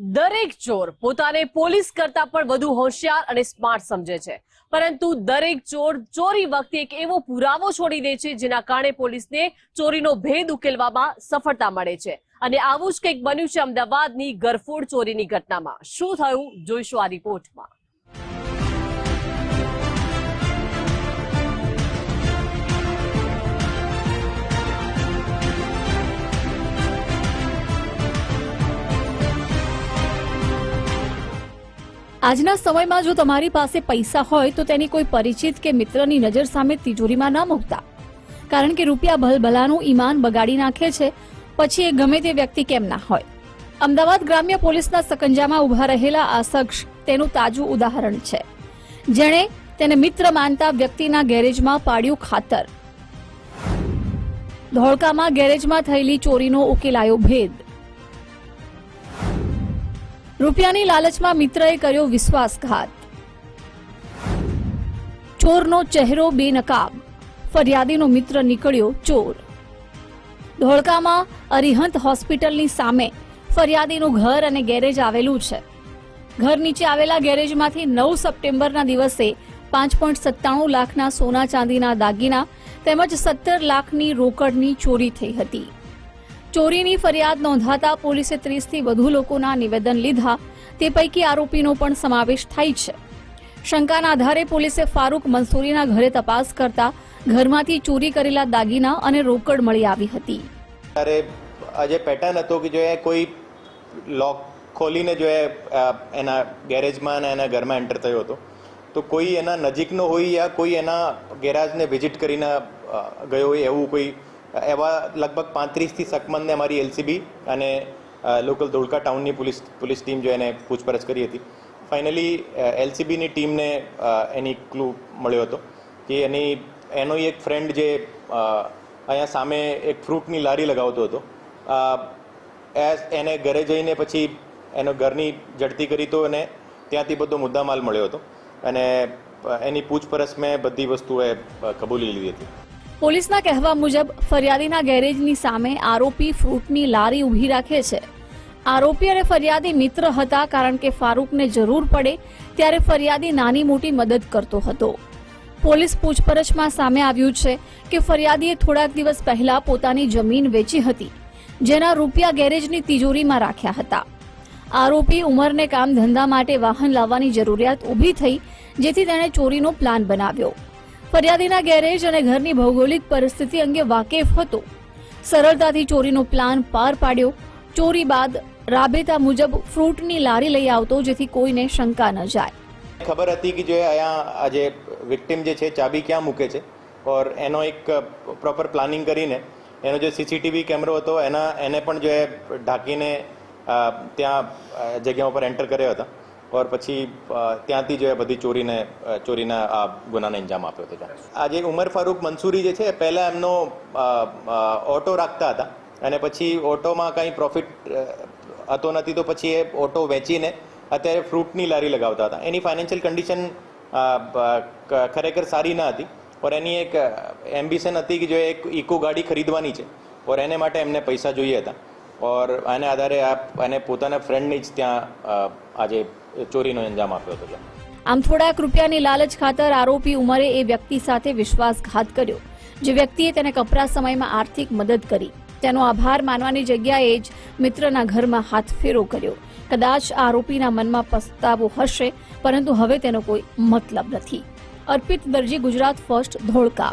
દરેક ચોર પોતાને પોલીસ કરતા પણ વધુ હોશિયાર અને સ્માર્ટ સમજે છે. પરંતુ દરેક ચોર ચોરી વખતે એક એવો પુરાવો છોડી દે છે, જેના કારણે પોલીસને ચોરીનો ભેદ ઉકેલવામાં સફળતા મળે છે. અને આવું જ કંઈક બન્યું છે અમદાવાદની ગરફોડ ચોરીની ઘટનામાં. શું થયું? જોઈશું આ રિપોર્ટમાં. આજના સમયમાં જો તમારી પાસે પૈસા હોય તો તેની કોઈ પરિચિત કે મિત્રની નજર સામે તિજોરીમાં ન મૂકતા. કારણ કે રૂપિયા ભલભલાનું ઈમાન બગાડી નાખે છે, પછી એ ગમે તે વ્યક્તિ કેમ ના હોય. અમદાવાદ ગ્રામ્ય પોલીસના સકંજામાં ઊભા રહેલા આ શખ્સ તેનું તાજું ઉદાહરણ છે. જેણે તેને મિત્ર માનતા વ્યક્તિના ગેરેજમાં પાડ્યું ખાતર. ધોળકામાં ગેરેજમાં થયેલી ચોરીનો ઉકેલાયો ભેદ. રૂપિયાની લાલચમાં મિત્રએ કર્યો વિશ્વાસઘાત. ચોરનો ચહેરો બેનકાબ. ફરિયાદીનો મિત્ર નીકળ્યો ચોર. ધોળકામાં અરિહંત હોસ્પિટલની સામે ફરિયાદીનું ઘર અને ગેરેજ આવેલું છે. ઘર નીચે આવેલા ગેરેજમાંથી નવ સપ્ટેમ્બરના દિવસે પાંચ પોઈન્ટ સત્તાણું લાખના સોના ચાંદીના દાગીના તેમજ સત્તર લાખની રોકડની ચોરી થઈ હતી. ચોરીની ફરિયાદ નોંધાતા પોલીસે ત્રીસથી વધુ લોકોના નિવેદન લીધા. તે પૈકી આરોપીનો પણ સમાવેશ થાય છે. શંકાના આધારે પોલીસે ફારૂક મંસૂરીના ઘરે તપાસ કરતા ઘરમાંથી ચોરી કરેલા દાગીના અને રોકડ મળી આવી હતી. ત્યારે આજે પેટર્ન હતો કે જો એ કોઈ લોક ખોલીને જો એના ગેરેજમાં અને એના ઘરમાં એન્ટર થયો હતો, તો કોઈ એના નજીકનો હોય યા કોઈ એના ગેરાજને વિઝિટ કરીને ગયો હોય એવું કોઈ એવા લગભગ પાંત્રીસથી સકમંદને અમારી એલસીબી અને લોકલ ધોળકા ટાઉનની પોલીસ પોલીસ ટીમ જો એને પૂછપરછ કરી હતી. ફાઇનલી એલસીબીની ટીમને એની ક્લુ મળ્યો હતો કે એની, એનો એક ફ્રેન્ડ જે અહીંયા સામે એક ફ્રૂટની લારી લગાવતો હતો એસ, એને ઘરે જઈને પછી એનો ઘરની જડતી કરી તો અને ત્યાંથી બધો મુદ્દામાલ મળ્યો હતો. અને એની પૂછપરછ મેં બધી વસ્તુએ કબૂલી લીધી હતી. પોલીસના કહેવા મુજબ, ફરિયાદીના ગેરેજની સામે આરોપી ફ્રૂટની લારી ઊભી રાખે છે. આરોપી અને ફરિયાદી મિત્ર હતા કારણ કે ફારૂકને જરૂર પડે ત્યારે ફરિયાદી નાની મોટી મદદ કરતો હતો. પોલીસ પૂછપરછમાં સામે આવ્યું છે કે ફરિયાદીએ થોડાક દિવસ પહેલા પોતાની જમીન વેચી હતી, જેના રૂપિયા ગેરેજની તિજોરીમાં રાખ્યા હતા. આરોપી ઉમરને કામ ધંધા માટે વાહન લાવવાની જરૂરિયાત ઊભી થઈ, જેથી તેણે ચોરીનો પ્લાન બનાવ્યો. ફરિયાદીના ગેરેજ અને ઘરની ભૌગોલિક પરિસ્થિતિ અંગે વાકેફ હતો. સરળતાથી ચોરીનો પ્લાન પાર પાડ્યો. ચોરી બાદ રાબેતા મુજબ ફ્રૂટની લારી લઈ આવતો જેથી કોઈને શંકા ન જાય. ખબર હતી કે જો અહીંયા આજે વિક્ટિમ જે છે, ચાબી ક્યાં મૂકે છે? ઓર એનો એક પ્રોપર પ્લાનિંગ કરીને એનો જે સીસીટીવી કેમેરો હતો, એના, એને પણ જો એ ઢાંકીને ત્યાં જગ્યા ઉપર એન્ટર કર્યો હતા. ઓર પછી ત્યાંથી જો એ બધી ચોરીને ચોરીના આ ગુનાને અંજામ આપ્યો હતો આજે જે ઉમર ફારૂક મંસૂરી જે છે પહેલાં એમનો ઓટો રાખતા હતા અને પછી ઓટોમાં કંઈ પ્રોફિટ હતો નથી તો પછી એ ઓટો વેચીને અત્યારે ફ્રૂટની લારી લગાવતા હતા. એની ફાઇનાન્શિયલ કન્ડિશન ખરેખર સારી ન હતી, ઓર એની એક એમ્બિશન હતી કે જો એક ઇકો ગાડી ખરીદવાની છે, ઓર એને માટે એમને પૈસા જોઈએ હતા. ઓર આને આધારે આ અને પોતાના ફ્રેન્ડની જ ત્યાં આજે ચોરીનો અંજામ આપ્યો હતો આમ થોડાક રૂપિયાની લાલચ ખાતર આરોપી ઉમરે એ વ્યક્તિ સાથે વિશ્વાસઘાત કર્યો, જે વ્યક્તિએ તેને કપરા સમયમાં આર્થિક મદદ કરી. તેનો આભાર માનવાની જગ્યાએ જ મિત્રના ઘરમાં હાથ ફેરો કર્યો. કદાચ આરોપીના મનમાં પસ્તાવો હશે, પરંતુ હવે તેનો કોઈ મતલબ નથી. અર્પિત દરજી, ગુજરાત ફર્સ્ટ, ધોળકા.